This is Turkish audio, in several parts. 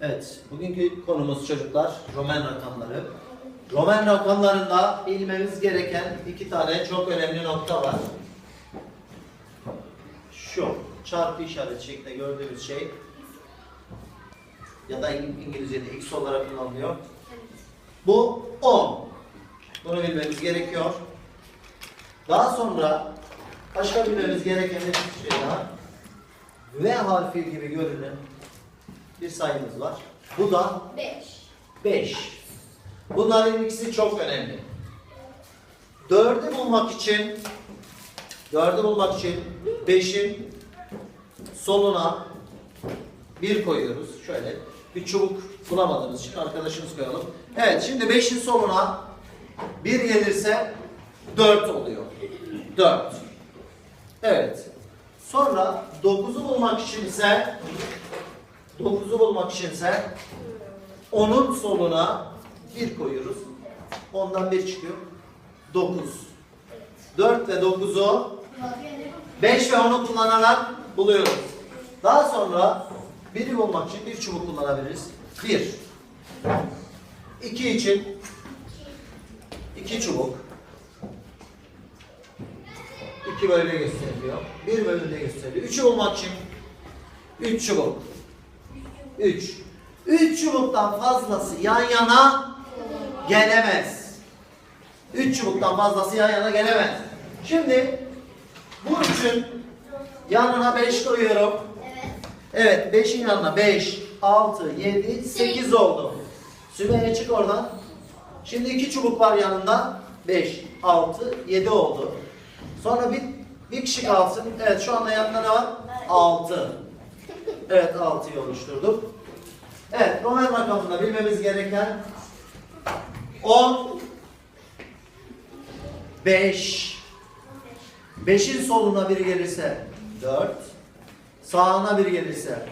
Evet, bugünkü konumuz çocuklar Roman rakamları. Roman rakamlarında bilmemiz gereken iki tane çok önemli nokta var. Şu çarpı işareti şeklinde gördüğümüz şey ya da İng- İngilizce'de x olarak kullanılıyor. Bu 10. Bunu bilmemiz gerekiyor. Daha sonra başka bilmemiz gereken bir şey daha. V harfi gibi görünen bir sayımız var. Bu da 5. 5. Bunların ikisi çok önemli. 4'ü bulmak için 4'ü bulmak için 5'in soluna 1 koyuyoruz. Şöyle bir çubuk bulamadığımız için arkadaşımız koyalım. Evet şimdi 5'in soluna 1 gelirse 4 oluyor. 4. Evet. Sonra 9'u bulmak için ise 9'u bulmak için ise onun soluna 1 koyuyoruz. Ondan 1 çıkıyor. 9. 4 ve 9'u 5 ve 10'u kullanarak buluyoruz. Daha sonra 1'i bulmak için bir çubuk kullanabiliriz. 1. 2 için 2 çubuk. 2 böyle gösteriliyor. 1 bölümde gösteriliyor. 3'ü bulmak için 3 çubuk. 3. 3 çubuktan fazlası yan yana gelemez. 3 çubuktan fazlası yan yana gelemez. Şimdi bu üçün yanına 5 koyuyorum. Evet. Evet 5'in yanına 5, 6, 7, 8 oldu. Sümeyye çık oradan. Şimdi 2 çubuk var yanında. 5, 6, 7 oldu. Sonra bir, bir kişi kalsın. Evet şu anda yanında ne var? 6. Evet 6'yı oluşturduk. Evet Roman rakamında bilmemiz gereken 10 5 5'in soluna bir gelirse 4 Sağına bir gelirse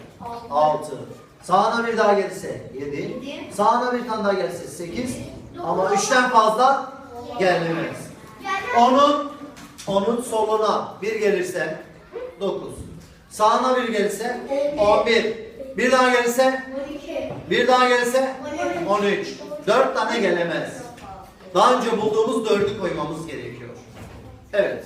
6 Sağına bir daha gelirse 7 Yedi. Sağına bir tane daha gelirse 8 Ama 3'ten fazla gelmez. Geldi. Onun onun soluna bir gelirse 9. Sağına bir gelirse 11. Bir daha gelirse 12. bir daha gelirse 13. 4 tane gelemez. Daha önce bulduğumuz 4'ü koymamız gerekiyor. Evet.